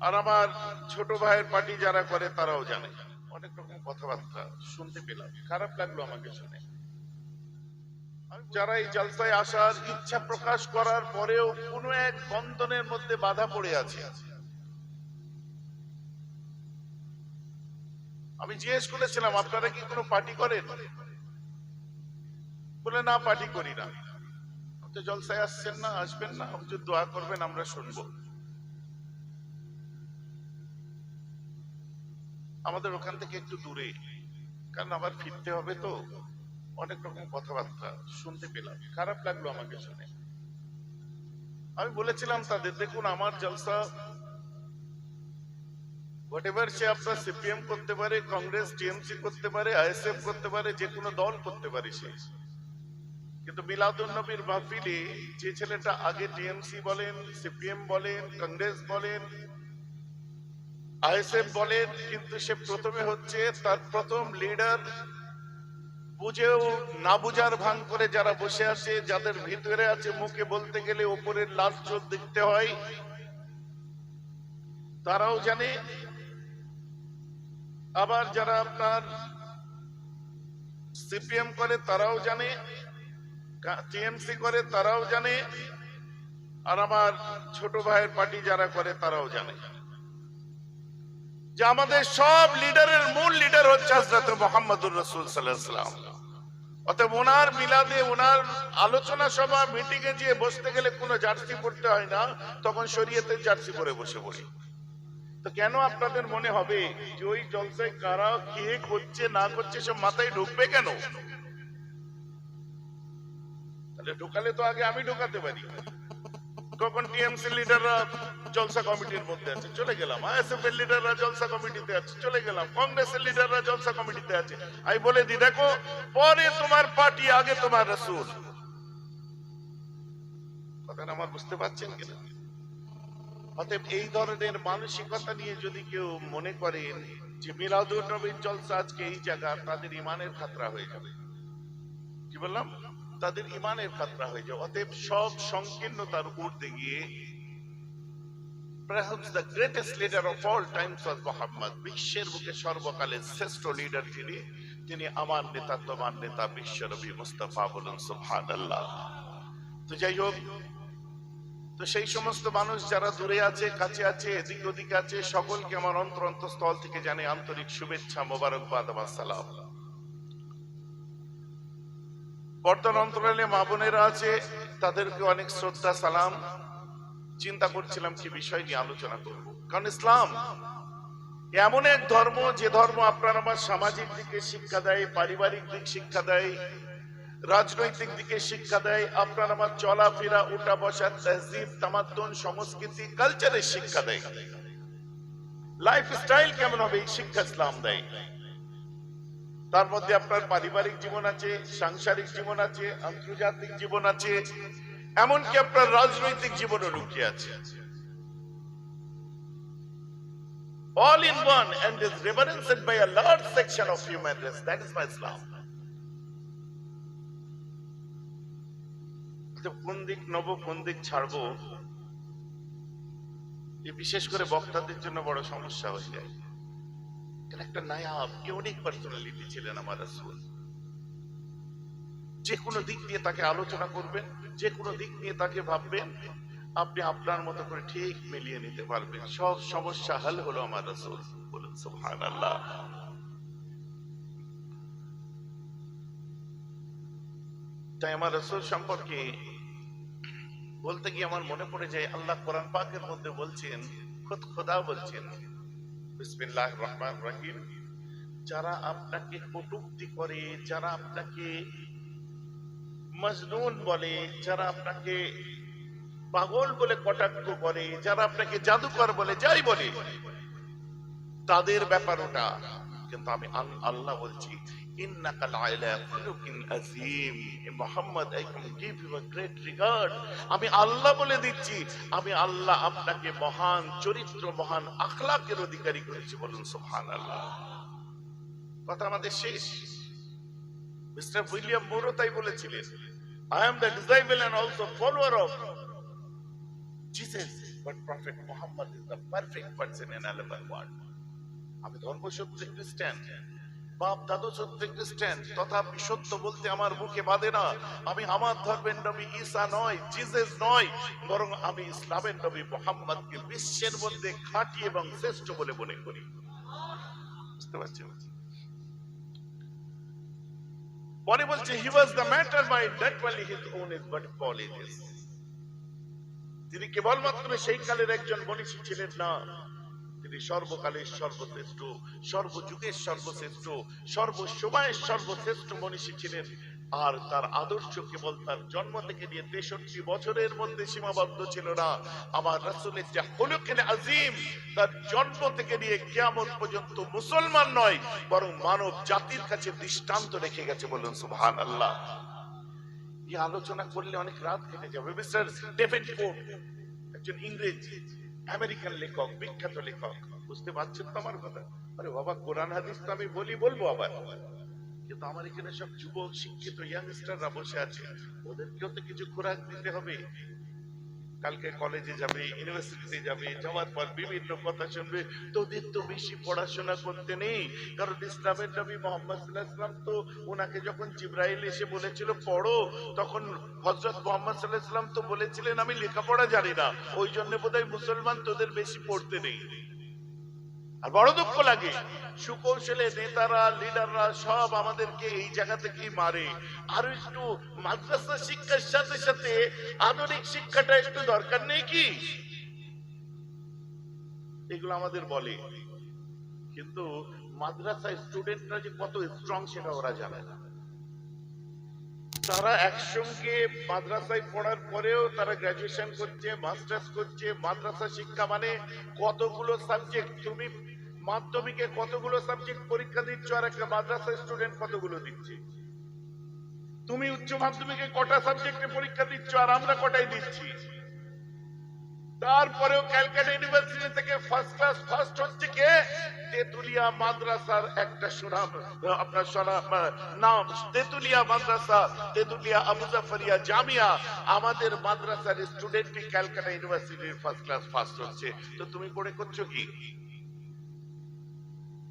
আর আমার ছোট ভাইয়ের পার্টি যারা করে তারাও জানে। অনেক রকম কথাবার্তা শুনতে পেলাম। খারাপ লাগল আমাকে শুনে। যারা এই জলসায় আসার ইচ্ছা প্রকাশ করার পরেও কোনো এক বন্ধনের মধ্যে বাধা পড়ে আছে। আমি জিজ্ঞেস করেছিলাম আপনারা কি কোনো পার্টি করেন? বলে, না, পার্টি করি না। জলসায় আসছেন না, আসবেন না হুজুর দোয়া করবেন, আমরা শুনব। আমাদের ওখান থেকে একটু দূরে। কারণ আবার ফিরতে হবে তো। অনেক রকম কথাবার্তা শুনতে পেলাম। খারাপ লাগল আমাকে শুনে। আমি বলেছিলাম তাদের, দেখুন, আমার জলসা সে আপনার সিপিএম করতে পারে কংগ্রেস টিএমসি করতে পারে আইএসএফ করতে পারে, যে কোনো দল করতে পারে সে। কিন্তু মিলাদুল মাহফিলে যে ছেলেটা আগে টিএমসি বলেন সিপিএম বলেন কংগ্রেস বলেন আইএসএফ বলেন, কিন্তু সে প্রথমে হচ্ছে তার প্রথম লিডার বুঝেও না বুঝার ভান করে যারা বসে আছে, যাদের ভিতরে আছে মুখে বলতে গেলে ওপরের লাল চোখ দেখতে হয়, তারাও জানে। আবার যারা আপনার সিপিএম করে, তারাও জানে। টিএমসি করে, তারাও জানে। আর আমার ছোট ভাইয়ের পার্টি যারা করে, তারাও জানে। যে আমাদের সব লিডারের মূল লিডার হচ্ছে হজরত মোহাম্মদুর রসুল সাল্লাম অতএব ওনার মিলাদে, ওনার আলোচনা সভা মিটিং এ গিয়ে বসতে গেলে কোনো জার্সি পড়তে হয় না, তখন শরীয়তের জার্সি পরে বসে পড়ি। তো কেন আপনাদের মনে হবে যে ওই জলসায় কারা কে করছে না করছে সব মাথায় ঢুকবে কেন? তাহলে ঢুকালে তো আগে আমি ঢুকাতে পারি। কখন টিএমসি লিডাররা জলসা কমিটির মধ্যে আছে, চলে গেলাম। আইএসএফ এর লিডাররা জলসা কমিটিতে আছে, চলে গেলাম। কংগ্রেসের লিডাররা জলসা কমিটিতে আছে। আমি বলে দি দেখো, পরে তোমার পার্টি, আগে তোমার রসুল। কথাটা আমার বুঝতে পারছেন কিনা? অতএব এই ধরনের মানসিকতা নিয়ে যদি কেউ মনে করেন যে মিলাদুর নবীর জলসা আজকে এই জায়গা, তাদের ইমানের খাতরা হয়ে যাবে। কি বললাম? তাদের ইমানের খাতরা হয়ে যাবে অতএব সব সংকীর্ণতার ঊর্ধ্বে গিয়ে perhaps the greatest leader of all times was Muhammad, বিশ্বের বুকে সর্বকালের শ্রেষ্ঠ লিডার তিনি আমার নেতা, তোমার নেতা মুস্তাফা বলুন তো যাই হোক, তো সেই সমস্ত মানুষ যারা দূরে আছে, কাছে আছে, এদিক ওদিকে আছে, সকলকে আমার অন্তর অন্তঃস্থল থেকে জানে আন্তরিক শুভেচ্ছা, মোবারকবাদ আমার সালাম বর্তমান অন্তরালে মা বোনেরা আছে, তাদেরকে অনেক শ্রদ্ধা, সালাম। চিন্তা করছিলাম কি বিষয় নিয়ে আলোচনা করব। কারণ ইসলাম এমন এক ধর্ম, যে ধর্ম আপনার আমার সামাজিক দিকে শিক্ষা দেয়, পারিবারিক দিক শিক্ষা দেয়, রাজনৈতিক দিকে শিক্ষা দেয়, আপনার আমার চলাফেরা উঠা বসা তহজিব তামাদ্দন সংস্কৃতি কালচারের শিক্ষা দেয়। লাইফ স্টাইল কেমন হবে এই শিক্ষা ইসলাম দেয়। তার মধ্যে আপনার পারিবারিক জীবন আছে, সাংসারিক জীবন আছে, আন্তর্জাতিক জীবন আছে, এমনকি আপনার রাজনৈতিক জীবনও লুকিয়ে আছে। All in one and is reverenced by a large section of human race. That is my islam. কোন দিক নেব, কোন দিক ছাড়বো বিশেষ করে বক্তাদের জন্য বড় সমস্যা হয়ে যায়। একটা ইউনিক পার্সোনালিটি ছিলেন আমার রাসূল। যে কোনো দিক নিয়ে তাকে আলোচনা করবেন, যে কোনো দিক নিয়ে তাকে ভাববেন, আপনি আপনার মতো করে ঠিক মিলিয়ে নিতে পারবেন। সব সমস্যা হল হলো আমার রাসূল। সুবহানাল্লাহ। তাই আমার রাসূল সম্পর্কে বলতে গিয়ে আমার মনে পড়ে যায়, আল্লাহ কোরআন পাকের মধ্যে বলছেন, খুদ খোদা বলছেন। বিসমিল্লাহ রহমান রহিম যারা আপনাকে কটুক্তি করে, যারা আপনাকে মজনুন বলে, যারা আপনাকে পাগল বলে, কটাক্ষ করে যারা আপনাকে জাদুকর বলে, যাই বলে, তাদের ব্যাপার ওটা। কিন্তু আমি আল্লাহ বলছি মুহাম্মদ আমি আল্লাহ বলে দিচ্ছি, আমি আল্লাহ আপনাকে মহান, চরিত্র, মহান আখলাকের অধিকারী করেছি বলুন সুবহানাল্লাহ। কথা আমাদের শেষ। মিস্টার উইলিয়াম মোরো তাই বলেছিলেন I am the disciple and also follower of Jesus but Prophet Muhammad is the perfect person in 11 world. আমি ধর্ম সত্যি খ্রিস্টান। বাপ দাদু সত্যি খ্রিস্টান তথাপি সত্য বলতে আমার মুখে বাঁধে না। আমি আমার ধর্মের নবী ঈসা নয় জিজেস নয়, বরং আমি ইসলামের নবী মোহাম্মদকে বিশ্বের মধ্যে খাঁটি এবং শ্রেষ্ঠ বলে মনে করি। বুঝতে পারছেন? পরে বলছে he was the matter by that wholly his own is but politics তিনি কেবলমাত্র সেই কালের একজন মনীষী ছিলেন না। তিনি সর্বকালের সর্বশ্রেষ্ঠ, সর্বযুগের সর্বশ্রেষ্ঠ, সর্বসময়ের সর্বশ্রেষ্ঠ মনীষী ছিলেন। আর তার আদর্শ কেবল তার জন্ম থেকে নিয়ে তেষট্টি বছরের মধ্যে সীমাবদ্ধ ছিল না। আমার রাসূলের যা হলুকেন আজিম তার জন্ম থেকে নিয়ে কিয়ামত পর্যন্ত মুসলমান নয়, বরং মানব জাতির কাছে দৃষ্টান্ত রেখে গেছে বলুন সুবহানাল্লাহ। এই আলোচনা করলে অনেক রাত কেটে যাবে, মিস্টার ডেভিড ফোর্ড একজন ইংরেজ। আমেরিকান লেখক, বিখ্যাত লেখক। বুঝতে পারছেন তো আমার কথা? আরে বাবা, কোরআন, হাদিস তো আমি বলি, বলব আবার। কিন্তু আমার এখানে সব যুবক, শিক্ষিত ইয়াংস্টাররা বসে আছে। ওদেরকেও তো কিছু খোরাক দিতে হবে। কালকে কলেজে যাবে ইউনিভার্সিটিতে যাবে যাওয়ার পর বিভিন্ন কথা শুনবে। তোদের তো বেশি পড়াশোনা করতে নেই। কারণ ইসলামের নবী মোহাম্মদ ইসলাম তো ওনাকে যখন জিব্রাইল এসে বলেছিল, পড়ো, তখন হজরত মোহাম্মদ সাল্লাহ ইসলাম তো বলেছিলেন, আমি লেখাপড়া জানি না। ওই জন্য বোধহয় মুসলমান তোদের বেশি পড়তে নেই। আর বড় দুঃখ লাগে। সুকৌশলে নেতারা, লিডাররা সব আমাদেরকে এই জায়গা থেকেই মারে। আর একটু মাদ্রাসা শিক্ষার সাথে সাথে আধুনিক শিক্ষাটা একটু দরকার নেই কি? এগুলো আমাদের বলে। কিন্তু মাদ্রাসা স্টুডেন্টরা যে কত স্ট্রং সেটা ওরা জানে না। তারা একসঙ্গে মাদ্রাসায় পড়ার পরেও তারা গ্রাজুয়েশন করছে মাস্টার্স করছে। মাদ্রাসা শিক্ষা মানে কতগুলো সাবজেক্ট তুমি মাধ্যমিকে কতগুলো সাবজেক্ট পরীক্ষা দিচ্ছ আর একটা মাদ্রাসা স্টুডেন্ট কতগুলো দিচ্ছে? তুমি উচ্চ মাধ্যমিকে কটা সাবজেক্টে পরীক্ষা দিচ্ছ আর আমরা কটাই দিচ্ছি? তারপরেও ক্যালকাটা ইউনিভার্সিটি থেকে ফার্স্ট ক্লাস ফার্স্ট হচ্ছে কে? তেতুলিয়া মাদ্রাসার একটা সুনাম। আপনার সুনাম নাম তেতুলিয়া মাদ্রাসা, তেতুলিয়া আবু জাফরিয়া জামিয়া। আমাদের মাদ্রাসার স্টুডেন্টই ক্যালকাটা ইউনিভার্সিটির ফার্স্ট ক্লাস ফার্স্ট হচ্ছে। তো তুমি পড়ে করছ কি?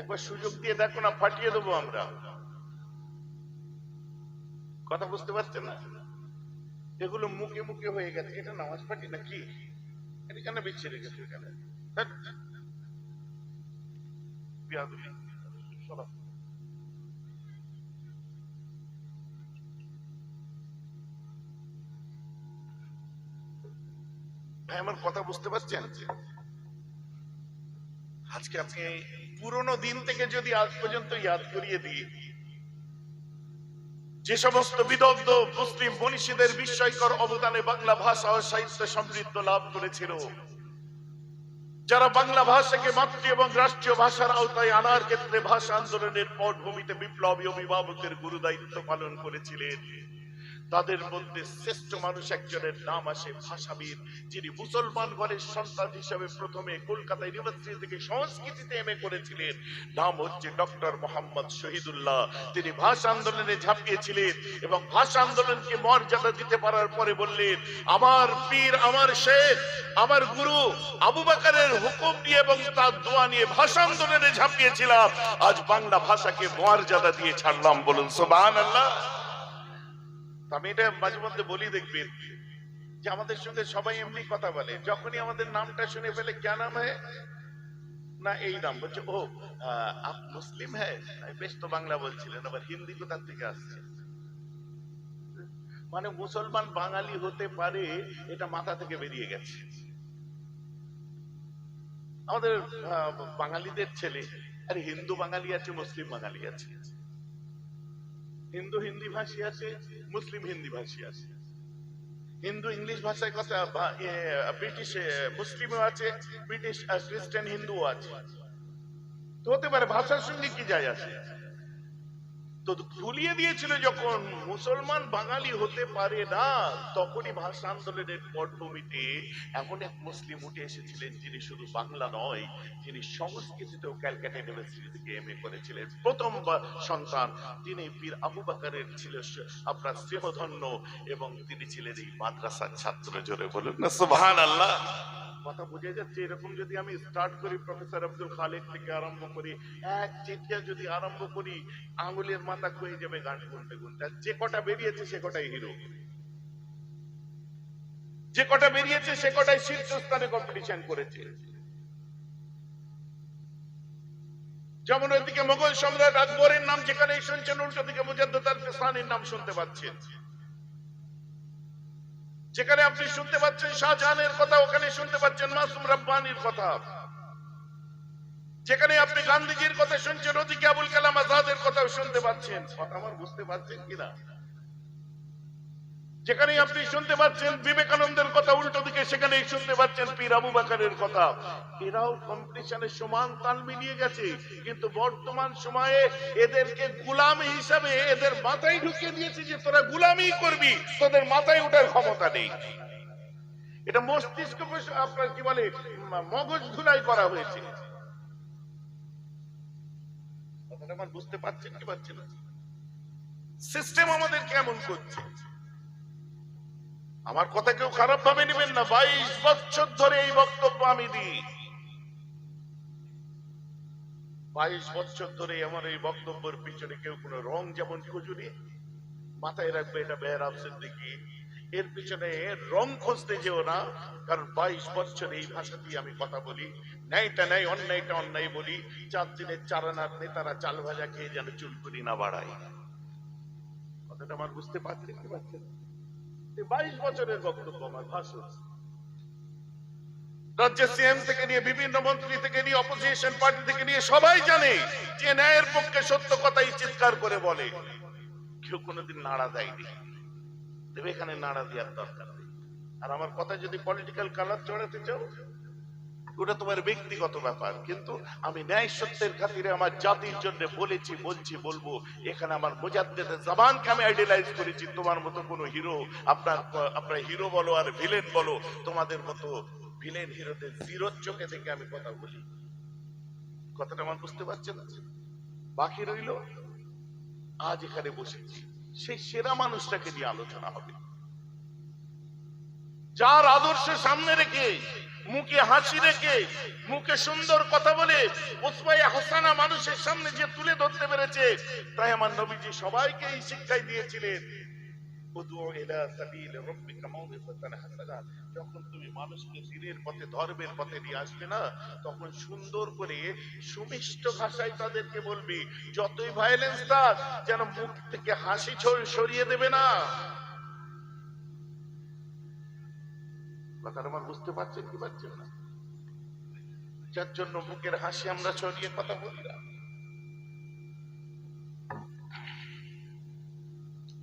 একবার সুযোগ দিয়ে দেখো না ফাটিয়ে দেবো আমরা। কথা বুঝতে পারছেন না? এগুলো মুখে মুখে হয়ে গেছে। এটা নামাজ পাটি না কি বিচ্ছে। ভাই, আমার কথা বুঝতে পারছেন? আজকে আপনি পুরনো দিন থেকে যদি আজ পর্যন্ত ইয়াদ করিয়ে দিই যে সমস্ত বিদগ্ধ মুসলিম মনীষীদের বিস্ময়কর অবদানে বাংলা ভাষা ও সাহিত্য সমৃদ্ধ লাভ করেছিল। যারা বাংলা ভাষাকে মাতৃ এবং রাষ্ট্রীয় ভাষার আওতায় আনার ক্ষেত্রে ভাষা আন্দোলনের পটভূমিতে বিপ্লবী অভিভাবকের গুরু দায়িত্ব পালন করেছিলেন। তাদের মধ্যে শ্রেষ্ঠ মানুষ একজনের নাম আসে ভাষাবিদ, যিনি মুসলমান ঘরের সন্তান হিসেবে প্রথমে কলকাতা ইউনিভার্সিটি থেকে সংস্কৃতিতে এমএ করেছিলেন। নাম হচ্ছে ডক্টর মোহাম্মদ শহীদুল্লাহ। তিনি ভাষা আন্দোলনে ঝাঁপিয়েছিলেন এবং ভাষা আন্দোলনকে মর্যাদা দিতে পারার পরে বললেন, আমার পীর, আমার শেখ, আমার গুরু আবু বাকারের হুকুম নিয়ে এবং তার দোয়া নিয়ে ভাষা আন্দোলনে ঝাঁপিয়েছিলাম। আজ বাংলা ভাষাকে মর্যাদা দিয়ে ছাড়লাম বলুন সোবান আল্লাহ আমি এটা মাঝে মধ্যে বলি দেখবেন যে আমাদের সঙ্গে সবাই এমনি কথা বলে, যখনই আমাদের নামটা শুনে ফেলে কে নাম হ্যাঁ না, এই নাম বলছে, ও আপ মুসলিম হ্যাঁ বেশ তো বাংলা বলছিলেন, আবার হিন্দি কোথার থেকে আসছে? মানে মুসলমান বাঙালি হতে পারে, এটা মাথা থেকে বেরিয়ে গেছে। আমাদের বাঙালিদের ছেলে, আরে হিন্দু বাঙালি আছে, মুসলিম বাঙালি আছে। হিন্দু হিন্দি ভাষী আছে, মুসলিম হিন্দি ভাষী আছে। হিন্দু ইংলিশ ভাষায় কথা ব্রিটিশ মুসলিমও আছে, ব্রিটিশ খ্রিস্টান হিন্দুও আছে। তো হতে পারে ভাষার সঙ্গে কি যায় আসে? তো ভুলিয়ে দিয়েছিল যখন মুসলমান বাঙালি হতে পারে না, তখনই ভাষা আন্দোলনের পটভূমিতে এমন এক মুসলিম উঠে এসেছিলেন যিনি শুধু বাংলা নয়, যিনি সংস্কৃতিতেও ক্যালকাটা ইউনিভার্সিটি থেকে এম করেছিলেন। প্রথম সন্তান তিনি পীর আবু বাকারের ছিল আপনার স্নেহধন্য এবং তিনি ছিলেন এই মাদ্রাসার ছাত্র, জোরে বলুন না সুবহান আল্লাহ কথা বুঝে যাচ্ছে। এরকম যদি আমি স্টার্ট করি প্রফেসর আব্দুল খালেক থেকে আরম্ভ করি, এক চিঠিয়া যদি আরম্ভ করি, আঙুলের মাথা খুয়ে যাবে, গান গুনতে গুনতে। যে কটা বেরিয়েছে, সে কটাই হিরো যে কটা বেরিয়েছে, সে কটাই শীর্ষস্থানে কম্পিটিশন করেছে। যেমন ওইদিকে মোগল সম্রাট আকবরের নাম যেখানেই শুনছেন, উল্টো দিকে মুজাদ্দার ফেসানির নাম শুনতে পাচ্ছেন। যেখানে আপনি শুনতে পাচ্ছেন শাহজাহানের কথা, ওখানে শুনতে পাচ্ছেন মাসুম রব্বানির কথা। যেখানে আপনি গান্ধীজির কথা শুনছেন, ওদিকে আবুল কালাম আজাদের কথা শুনতে পাচ্ছেন। কথা আমার বুঝতে পারছেন কিনা? যেখানে আপনি শুনতে পাচ্ছেন বিবেকানন্দের কথা উল্টো দিকে, সেখানেই শুনতে পাচ্ছেন পীর আবু বাকারের কথা। এরাও কম্পিটিশনের সমান তাল মিলিয়ে গেছে, কিন্তু বর্তমান সময়ে এদেরকে গুলামি হিসাবে এদের মাথায় ঢুকিয়ে দিয়েছে যে তোরা গুলামি করবি, তোদের মাথায় ওঠার ক্ষমতা নেই। এটা মস্তিষ্ক আপনার কি বলে, মগজ ধুলাই করা হয়েছে। আমার বুঝতে পারছেন কি পারছেন সিস্টেম আমাদের কেমন করছে? আমার কথা কেউ খারাপ ভাবে নেবেন না। বাইশ বছর ধরে এই বক্তব্য আমি দিই। বাইশ বছর ধরে আমার এই বক্তব্যের পিছনে কেউ কোনো রং যেমন খুঁজুনি, মাথায় রাখবে এটা বেহরাব সিদ্দিকি। এর পিছনে রং খুঁজতে যেও না, কারণ বাইশ বছর এই ভাষা দিয়ে আমি কথা বলি। ন্যায়টা ন্যায়, অন্যায়টা অন্যায় বলি। চার দিনের চারানার নেতারা চাল ভাজা খেয়ে যেন চুলকুনি না বাড়ায়। কথাটা আমার বুঝতে পারছেন? বাইশ বছরের বক্তব্য আমার ভাষণ রাজ্যের সিএম থেকে নিয়ে বিভিন্ন মন্ত্রী থেকে নিয়ে অপোজিশন পার্টি থেকে নিয়ে সবাই জানে যে ন্যায়ের পক্ষে সত্য কথাই চিৎকার করে বলে। কেউ কোনোদিন নাড়া দেয়নি। এখানে নাড়া দেওয়ার দরকার নেই। আর আমার কথা যদি পলিটিক্যাল কালার চড়াতে চাও ওটা তোমার ব্যক্তিগত ব্যাপার, কিন্তু আমি ন্যায় সত্যের খাতিরে আমার জাতির জন্য বলেছি, বলছি, বলব। এখানে আমার মোজাদ্দেদের জবানকে আমি আইডিয়ালাইজ করেছি। তোমার মতো কোনো হিরো আপনার আপনার হিরো বলো আর ভিলেন বলো, তোমাদের মতো ভিলেন হিরোদের জিরোর চোখে থেকে আমি কথা বলি। কথাটা আমার বুঝতে পারছেন বাকি রইল, আজ এখানে বসেছি। সেই সেরা মানুষটাকে নিয়ে আলোচনা হবে। যার আদর্শ সামনে রেখে মুখে হাসি রেখে, মুখে সুন্দর কথা বলে ওসমাই হাসানা মানুষের সামনে যে তুলে ধরতে পেরেছে, তাই আমার নবীজি সবাইকে এই শিক্ষাই দিয়েছিলেন। যখন তুমি মানুষকে দিনের পথে, ধর্মের পথে নিয়ে আসবে না, তখন সুন্দর করে সুমিষ্ট ভাষায় তাদেরকে বলবি, যতই ভায়োলেন্স থাক, যেন মুখ থেকে হাসি সরিয়ে দেবে না। কথাটা আমার বুঝতে পারছেন কি পারছেন না। যার জন্য মুখের হাসি আমরা ছড়িয়ে কথা বলি না।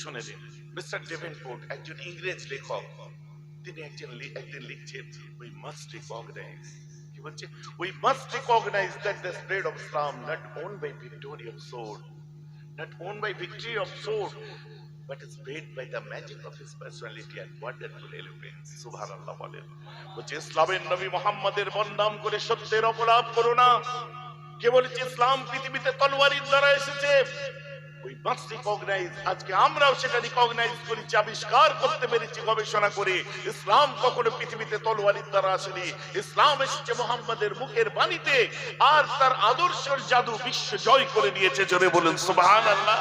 শুনে দিন মিস্টার ডেভেনপোর্ট একজন ইংরেজ লেখক। তিনি একজন একদিন লিখছেন উই মাস্ট রিকগনাইজ কি বলছে? We must recognise that the spread of Islam not own by victory of sword not owned by victory of but is made by the magic of his personality and wonderful eloquence. সুবহানাল্লাহ বলেন। বলছে, ইসলামের নবী মোহাম্মদের বন্দাম করে সত্যের অপরাধ করো না। কে বলেছে ইসলাম পৃথিবীতে তলোয়ারির দ্বারা এসেছে, ওই মাস্ট রিকগনাইজ আজকে আমরাও সেটা রিকগনাইজ করেছি, আবিষ্কার করতে পেরেছি, গবেষণা করে। ইসলাম কখনো পৃথিবীতে তলোয়ারির দ্বারা আসেনি। ইসলাম এসেছে মোহাম্মদের মুখের বাণীতে, আর তার আদর্শের জাদু বিশ্ব জয় করে নিয়েছে জোরে বলুন, সুবহানাল্লাহ।